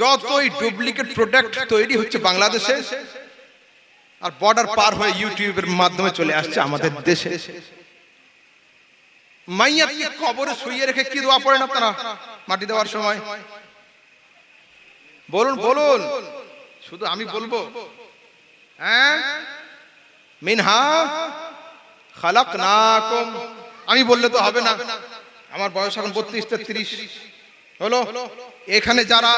যতই duplicate product তৈরি হচ্ছে বাংলাদেশে, আর বর্ডার পার হয়ে ইউটিউবের মাধ্যমে চলে আসছে আমাদের দেশে। মাইয়াকে কবরে শুইয়ে রেখে কি দোয়া পড়েন আপনারা মাটি দেওয়ার সময়? বলুন বলুন। শুধু আমি বলব। হ্যাঁ? মিনহা খালাক নাকুম আমি বললে তো হবে না। আমার বয়স এখন বত্রিশ তেত্রিশ। হলো, এখানে যারা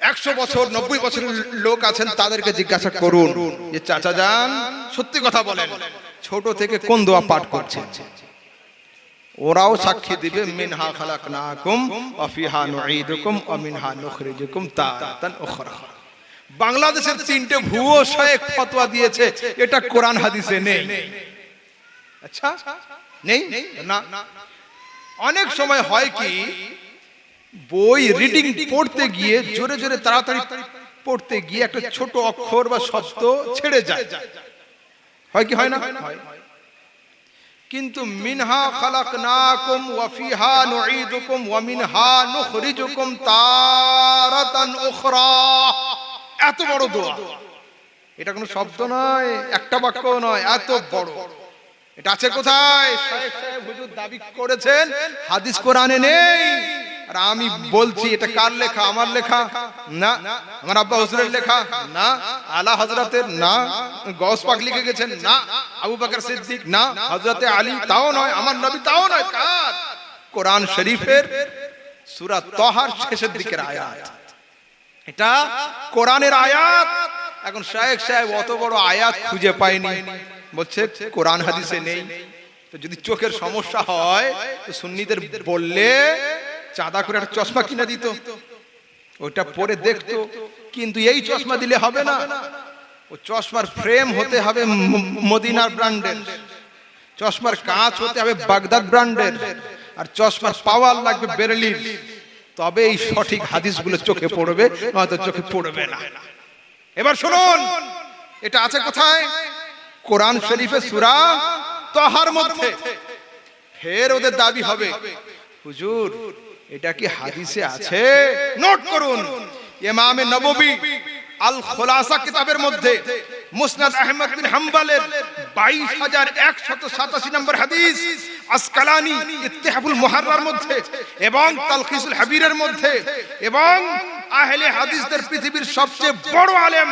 একশো বছর, নব্বই বছরের লোক আছেন, তাদেরকে জিজ্ঞাসা করুন যে, চাচা যান, সত্যি কথা বলেন, ছোট থেকে কোন দোয়া পাঠ করছে ওরাও সাক্ষী দিবে, মিনহা খালাকনাকুম ওয়া ফিহা নুঈদুকুম ওয়া মিনহা নুখরিজুকুম তারাতান উখরা। বাংলাদেশের তিনটে ভুয়ো শেখ ফতোয়া দিয়েছে, এটা কোরআন হাদিসে নেই। আচ্ছা নেই? না। অনেক সময় হয় কি বই রিডিং পড়তে গিয়ে জোরে জোরে তাড়াতাড়ি পড়তে গিয়ে একটা ছোট অক্ষর বা শব্দ ছেড়ে যায়। হয় কি হয় না? কিন্তু মিনহা খালাক খালাকনাকুম ওয়া ফিহা নুঈদুকুম ওয়া মিনহা নুখরিজুকুম তারাতান উখরা। এত বড় দোয়া। এটা কোনো শব্দ নয় একটা বাক্য নয় এত বড়। এটা আছে কোথায়? সাহেব হুজুর দাবি করেছেন হাদিস কোরআনে নেই। আর আমি বলছি, এটা কার লেখা? আমার লেখা? না। আমার আব্বা হুজুরের লেখা? না। আলা হযরতের? না। গৌস পাক লিখে গেছেন? না। আবু বকর সিদ্দিক? না। হযরতে আলী? তাও নয়। আমার নবী তাও নয়। কার? কোরআন শরীফের সূরা তহার শেষের দিকের আয়াত। এটা কোরআনের আয়াত। এখন শায়েখ সাহেব অত বড় আয়াত খুঁজে পায়নি। বলছে, কোরআন হাদিসে নেই। তো যদি চোখের সমস্যা হয়, তো সুন্নিদের বললে চাঁদা করে একটা চশমা কিনে দিত। ওটা পরে দেখতো কিন্তু এই চশমা দিলে হবে না। ও চশমার ফ্রেম হতে হবে মদিনার ব্র্যান্ডের চশমার কাঁচ হতে হবে বাগদাদ ব্র্যান্ডের আর চশমার পাওয়ার লাগবে বেরেলির। তবে এই সঠিক হাদিসগুলো চোখে পড়বে নয়তো চোখে পড়বে না। এবার শুনুন এটা আছে কোথায়? কোরআন শরীফে সূরা তহার মধ্যে। ফের ওদের দাবি হবে। হুজুর এটা কি হাদিসে আছে? নোট করুন। ইমামে নববী আল খোলাসা কিতাবের মধ্যে মুসনাদ আহমদ বিন হাম্বালের 22187 নম্বর হাদিস আসকালানি ইত্তিহাফুল মুহাররার মধ্যে এবং তালখিসুল হাবীরের মধ্যে এবং আহলে হাদিসদের পৃথিবীর সবচেয়ে বড় আলেম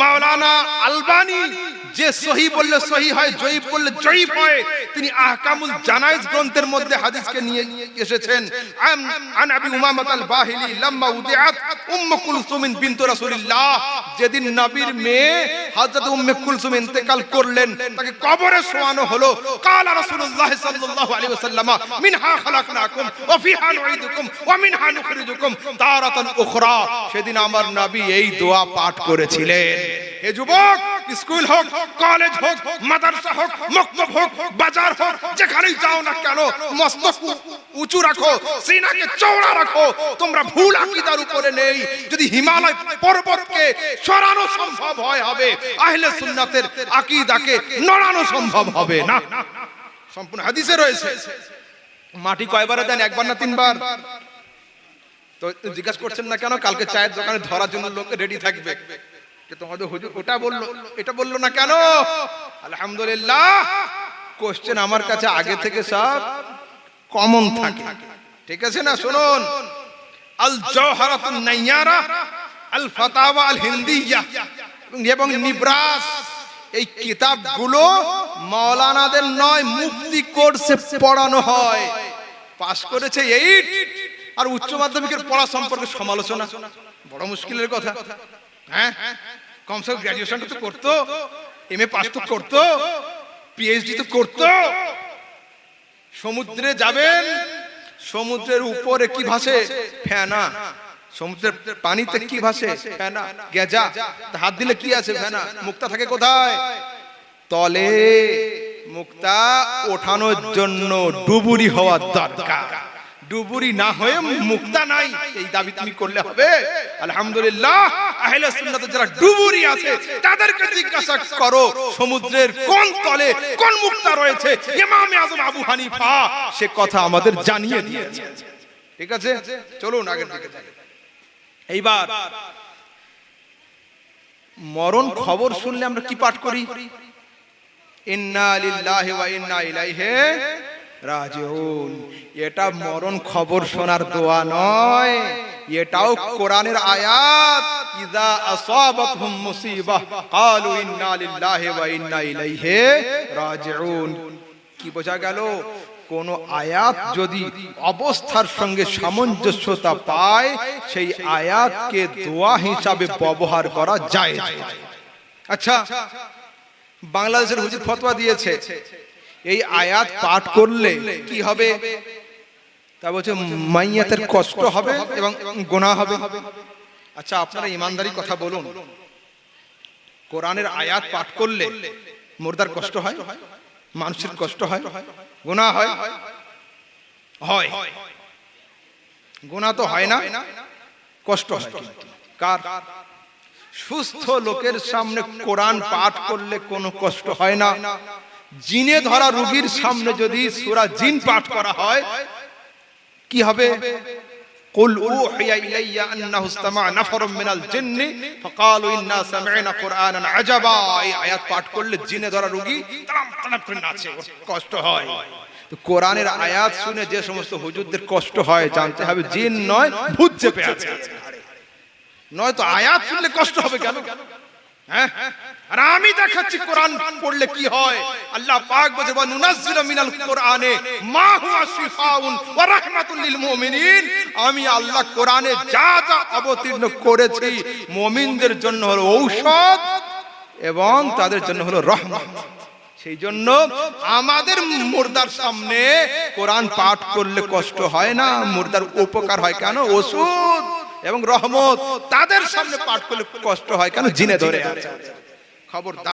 মাওলানা আলবানি যে সহি বললে সহি হয়, জয়ীব বললে জয়ীব হয়, তিনি আহকামুল জানাইজ গ্রন্থের মধ্যে হাদিসকে নিয়ে এসেছেন। আন আন আবি উমামাত আল বাহিলি লাম্মা উদিআত উম্মু কুলসুম বিনতু রাসূলিল্লাহ। যেদিন নবীর মেয়ে হযরত উম্মে কুলসুম ইন্তেকাল করলেন, তাকে কবরে শোয়ানো হলো। কালা রাসূলুল্লাহ সাল্লাল্লাহু আলাইহি ওয়াসাল্লাম, মিনহা খালাকনাকুম, ওয়া ফিহা নুঈদুকুম, ওয়া মিনহা নুখরিজুকুম তারাতান উখরা। সেদিন আমার নবী এই দোয়া পাঠ করেছিলেন। হে যুবক স্কুল হোক, কলেজ হোক, মাদ্রাসা হোক, মক্তব হোক, বাজার হোক, যেখানেই যাও না কেন, মস্তক উঁচু রাখো, সিনাকে চওড়া রাখো। তোমরা ভুল আকীদার উপরে নেই। যদি হিমালয় পর্বতকে সরানো সম্ভব হয়, হবে। আহলে সুন্নাতের আকীদাকে নড়ানো সম্ভব হবে না। সম্পূর্ণ হাদিসে রয়েছে। মাটি কয়বারে দেন, একবার না তিনবার? তো জিজ্ঞাসা করছেন না কেন? কালকে চায়ের দোকানে ধরার জন্য লোক রেডি থাকবে। যে তোমাদের হুজুর ওটা বলল, এটা বলল না কেন? আলহামদুলিল্লাহ কোশ্চেন আমার কাছে আগে থেকে সব কমন থাকে। ঠিক আছে না? শুনুন। আল জওহারাতুন নাইয়ারা, আল ফাতাওয়া আল হিন্দিয়া এবং নিব্রাস। এই কিতাবগুলো মাওলানাদের নয়, মুফতি কোর্সে পড়ানো হয়। পাশ করেছে এইট আর উচ্চ মাধ্যমিকের পড়া সম্পর্কে সমালোচনা। বড় মুশকিলের কথা। হ্যাঁ? কমসে কম গ্র্যাজুয়েশনটা তো করতো এম এ পাস তো করতো পিএইচডি তো করতো। সমুদ্রে যাবেন, সমুদ্রের উপরে কি ভাসে? ফেনা। সমুদ্রের পানিতে কি ভাসে? ফেনা। গেজা। হাত দিলে কি আছে? ফেনা। মুক্তা থাকে কোথায়? তলে। মুক্তা ওঠানোর জন্য ডুবুরি হওয়ার দরকার। ডুবুরি না হয়ে মুক্তা নাই। এই দাবি তুমি করলে হবে। আলহামদুলিল্লাহ, আহলে যারা ডুবুরি আছে, তাদেরকে জিজ্ঞাসা করো, সমুদ্রের কোন তলে কোন মুক্তা রয়েছে? আবু হানিফা সে কথা আমাদের জানিয়ে দিয়েছে। ঠিক আছে? চলুন আগের দিকে এইবার, মরণ খবর শুনলে আমরা কি পাঠ করি? ইন্না লিল্লাহি ওয়া ইন্না ইলাইহি রাজিউন এটা মরণ খবর শোনার দোয়া নয়, এটাও কোরআনের আয়াত, ইযা আসাবাতহুম মুসিবাহ ক্বালু ইন্না লিল্লাহি ওয়া ইন্না ইলাইহি রাজিউন কি বোঝা গেল? কোন আয়াত যদি অবস্থার সঙ্গে সামঞ্জস্যতা পায়, সেই আয়াতকে দোয়া হিসাবে ব্যবহার করা যায় আচ্ছা বাংলাদেশের হুজুর ফতোয়া দিয়েছে এই আয়াত পাঠ করলে কি হবে? তা বলছে, মাইয়াতের কষ্ট হবে এবং গোনা হবে। আচ্ছা আপনারা ইমানদারি কথা বলুন। কোরআনের আয়াত পাঠ করলে মুর্দার কষ্ট হয়? মানুষের কষ্ট হয়? গোনা হয়? হয়। গোনা তো হয় না, কষ্ট হয় কার? সুস্থ লোকের সামনে কোরআন পাঠ করলে কোনো কষ্ট হয় না। জিনে ধরা রোগীর সামনে যদি সূরা জিন পাঠ করা হয় কি হবে قل أوحي إلي أنه استمع نفر من الجن فقالوا إنا سمعنا قرآنا عجبا এই আয়াত পাঠ করলে জিনে ধরা রোগী তাড়াম তাড়াম করে নাচে ওর কষ্ট হয় তো কোরআনের আয়াত শুনে যে সমস্ত হুজুরদের কষ্ট হয় জানতে হবে জিন নয় ভূত চেপে আছে নয় তো আয়াত শুনলে কষ্ট হবে কেন হ্যাঁ? আর আমি দেখাচ্ছি কোরআন পড়লে কি হয়? আল্লাহ পাক বলে ওয়া নুনাজ্জিলু মিনাল কোরআনে মা হুয়া শিফাউন ওয়া রাহমাতুল লিল মুমিনিন। আমি আল্লাহ কোরআনে যা যা অবতীর্ণ করেছি, মুমিনদের জন্য হলো ঔষধ এবং তাদের জন্য হলো রহমত। সেই জন্য আমাদের মুর্দার সামনে কোরআন পাঠ করলে কষ্ট হয় না, মুর্দার উপকার হয়। কেন? ওষুধ। এবং রহমত তাদের সামনে পাঠ করলে কষ্ট হয় কেন জিনে ধরে আছে? খবর